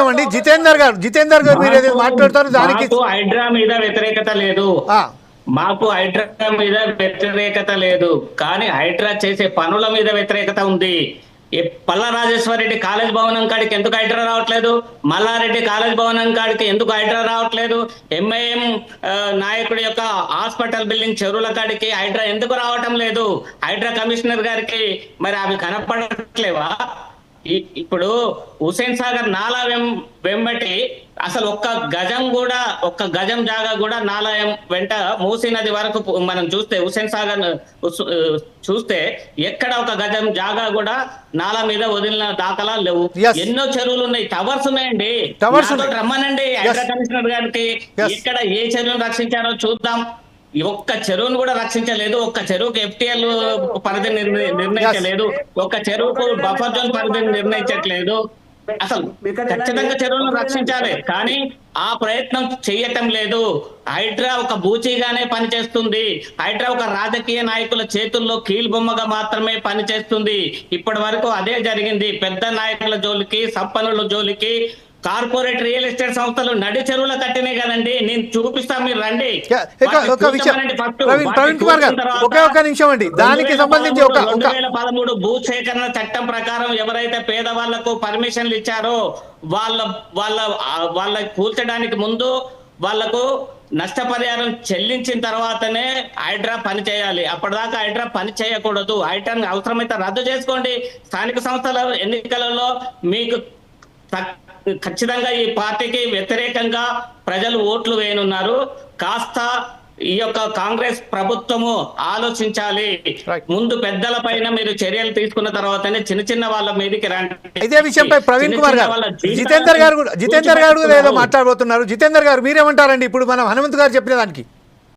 నిమిషం అండి జితేందర్ గారు జితేందర్ గారు మీరు ఏదైతే మాట్లాడతారు దానికి మాకు హైడ్రా మీద వ్యతిరేకత లేదు. మాకు హైడ్రా మీద వ్యతిరేకత లేదు. కానీ హైడ్రా చేసే పనుల మీద వ్యతిరేకత ఉంది. పల్లా రాజేశ్వరరెడ్డి కాలేజ్ భవనం కాడికి ఎందుకు హైడ్రా రావట్లేదు? మల్లారెడ్డి కాలేజ్ భవనం కాడికి ఎందుకు హైడ్రా రావట్లేదు? ఎంఐఎం నాయకుడి యొక్క హాస్పిటల్ బిల్డింగ్ చెరువుల కాడికి హైడ్రా ఎందుకు రావటం లేదు? హైడ్రా కమిషనర్ గారికి మరి అవి కనపడట్లేవా? ఇప్పుడు హుసేన్ సాగర్ నాలా వెం- వెంబటి అసలు ఒక్క గజం కూడా ఒక్క గజం జాగా కూడా నాలా వెంట మూసీ నది వరకు మనం చూస్తే హుసేన్ సాగర్ చూస్తే ఎక్కడ ఒక గజం జాగా కూడా నాలా మీద వదిలిన దాఖలాలు లేవు. ఎన్నో చెరువులు ఉన్నాయి టవర్స్ ఉన్నాయండి. రమ్మనండి Yes. కమిషనర్ గారికి. ఎక్కడ ఏ చెరువును రక్షించారో చూద్దాం ఒక్క చెరువును కూడా రక్షించలేదు ఒక్క చెరువుకు ఎఫ్టీఎల్ పరిధి నిర్ణయించలేదు ఒక్క చెరువుకు బఫర్ జోన్ పరిధిని నిర్ణయించట్లేదు. అసలు ఖచ్చితంగా చెరువులను రక్షించాలి కానీ ఆ ప్రయత్నం చేయటం లేదు. హైడ్రా ఒక బూచీగానే పనిచేస్తుంది. హైడ్రా ఒక రాజకీయ నాయకుల చేతుల్లో కీలుబొమ్మగా మాత్రమే పనిచేస్తుంది. ఇప్పటి వరకు అదే జరిగింది. పెద్ద నాయకుల జోలికి సంపన్నుల జోలికి కార్పొరేట్ రియల్ ఎస్టేట్ సంస్థలు నడి చెరువుల కట్టినాయి కదండి. నేను చూపిస్తా మీరు రండి. ఒక- విషయం. ప్రవీణ్ కుమార్ గారు ఒకే ఒక నిమిషం అండి. దానికి సంబంధించి ఒక రెండు వేల పదమూడు భూ సేకరణ చట్టం ప్రకారం ఎవరైతే పేదవాళ్ళకు పర్మిషన్లు ఇచ్చారో వాళ్ళ వాళ్ళ వాళ్ళ కూల్చడానికి ముందు వాళ్ళకు నష్టపరిహారం చెల్లించిన తర్వాతనే హైడ్రా పని చేయాలి. అప్పటిదాకా హైడ్రా పని చేయకూడదు. హైడ్రాని అవసరమైతే రద్దు చేసుకోండి. స్థానిక సంస్థల ఎన్నికలలో మీకు ఖచ్చితంగా ఈ పార్టీకి వ్యతిరేకంగా ప్రజలు ఓట్లు వేయనున్నారు. కాస్త ఈ యొక్క కాంగ్రెస్ ప్రభుత్వము ఆలోచించాలి. ముందు పెద్దల పైన మీరు చర్యలు తీసుకున్న తర్వాతనే చిన్న చిన్న వాళ్ళ మీదకి రండి. ఇదే విషయంపై ప్రవీణ్ కుమార్ గారు జితేందర్ గారు జితేందర్ గారు ఏదో. మాట్లాడబోతున్నారు. జితేందర్ గారు మీరేమంటారండి? ఇప్పుడు మనం హనుమంత్ గారు చెప్పిన దానికి.